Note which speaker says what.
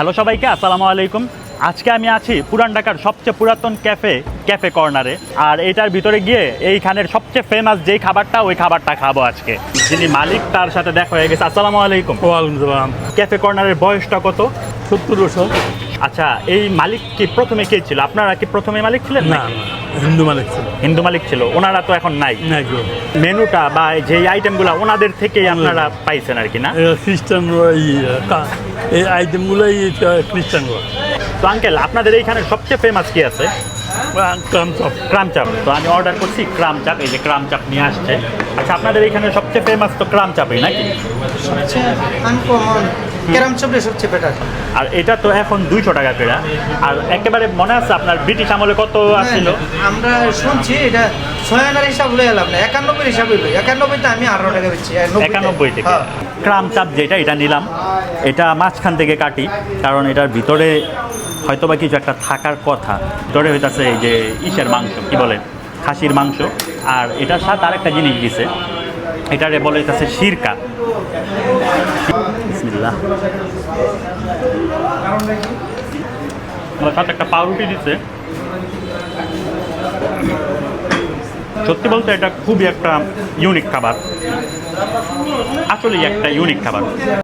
Speaker 1: Hello সবাইকে আসসালামু আলাইকুম। আজকে আমি আছি পুরান ঢাকার সবচেয়ে পুরাতন ক্যাফে ক্যাফে কর্নারে। আর এটার ভিতরে গিয়ে এইখানের সবচেয়ে ফেমাস যেই খাবারটা ওই খাবারটা খাব আজকে। যিনি মালিক তার সাথে দেখা হয়ে গেছে। আসসালামু আলাইকুম।
Speaker 2: ওয়ালাইকুম সালাম।
Speaker 1: ক্যাফে কর্নারের বয়সটা কত?
Speaker 2: সত্তর বছর।
Speaker 1: আচ্ছা এই মালিক কি প্রথমে কে ছিল? আপনারা কি প্রথমে মালিক ছিলেন
Speaker 2: না, হিন্দু মালিক ছিল।
Speaker 1: হিন্দু মালিক ছিল। ওনারা তো এখন নাই।
Speaker 2: না গো
Speaker 1: মেনুটা বা যেই আইটেমগুলো ওনাদের থেকেই আপনারা পাইছেন আর কি না?
Speaker 2: এরা খ্রিস্টানরা এই কা- এই আইটেমগুলো খ্রিস্টানরা
Speaker 1: তো আঙ্কেল আপনাদের এইখানে সবচেয়ে ফেমাস কি আছে? ক্রাম চাপ। তো আমি অর্ডার করছি ক্রাম চাপ এই যে ক্রাম চাপ নিয়ে আসছে। আচ্ছা আপনাদের এখানে সবচেয়ে ফেমাস তো ক্রাম চাপই নাকি?
Speaker 3: সবচেয়ে আনকমন। ক্যারাম চপটা সবচেয়ে বেটার
Speaker 1: আর এটা তো এখন দুইশো টাকা করে। আর একেবারে মনে আছে আপনার ব্রিটিশ আমলে কত আসছিল?
Speaker 3: আমরা শুনছি এটা ছয় আনার হিসাব লই এলাম না একানব্বই হিসাব হইল। একানব্বইতে আমি আঠারো টাকা আর নব্বইতে-
Speaker 1: একানব্বই থেকে।
Speaker 3: হ্যাঁ।
Speaker 1: ক্রাম চাপ যেটা এটা নিলাম। এটা মাঝখান থেকে কাটি কারণ এটার ভিতরে হয়তো বা কিছু একটা থাকার কথা। ধরে হইতাছে এই যে ইসের মাংস কি বলে? খাসির মাংস। আর এটার সাথে আরেকটা জিনিস দিছে। এটারে বলে হইতাছে সিরকা। বিসমিল্লাহ। আমার একটা পাউরুটি দিছে। সত্যি বলতে এটা খুবই একটা ইউনিক খাবার। আসলেই একটা ইউনিক খাবার।